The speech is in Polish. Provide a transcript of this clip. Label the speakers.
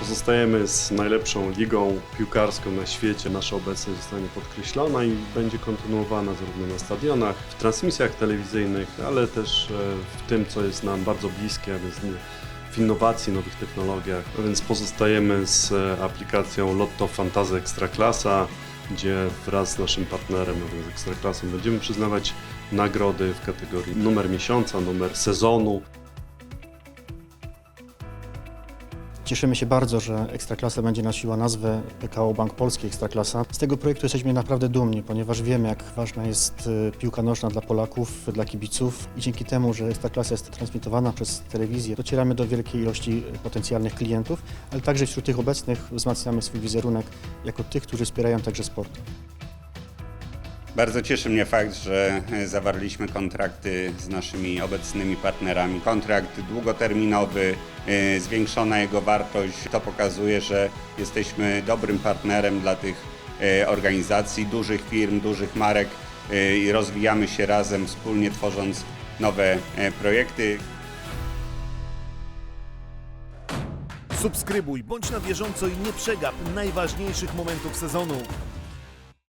Speaker 1: Pozostajemy z najlepszą ligą piłkarską na świecie. Nasza obecność zostanie podkreślona i będzie kontynuowana zarówno na stadionach, w transmisjach telewizyjnych, ale też e, w tym, co jest nam bardzo bliskie, a więc w innowacji, nowych technologiach. A więc pozostajemy z e, aplikacją Lotto Fantazy Ekstraklasa, gdzie wraz z naszym partnerem, a więc Ekstraklasą, będziemy przyznawać nagrody w kategorii numer miesiąca, numer sezonu.
Speaker 2: Cieszymy się bardzo, że Ekstraklasa będzie nosiła nazwę PKO Bank Polski Ekstraklasa. Z tego projektu jesteśmy naprawdę dumni, ponieważ wiemy, jak ważna jest y, piłka nożna dla Polaków, dla kibiców i dzięki temu, że Ekstraklasa jest transmitowana przez telewizję, docieramy do wielkiej ilości y, potencjalnych klientów, ale także wśród tych obecnych wzmacniamy swój wizerunek jako tych, którzy wspierają także sport.
Speaker 3: Bardzo cieszy mnie fakt, że e, zawarliśmy kontrakty z naszymi obecnymi partnerami. Kontrakt długoterminowy, e, zwiększona jego wartość. To pokazuje, że jesteśmy dobrym partnerem dla tych e, organizacji, dużych firm, dużych marek i rozwijamy się razem, wspólnie tworząc nowe projekty.
Speaker 4: Subskrybuj, bądź na bieżąco i nie przegap najważniejszych momentów sezonu.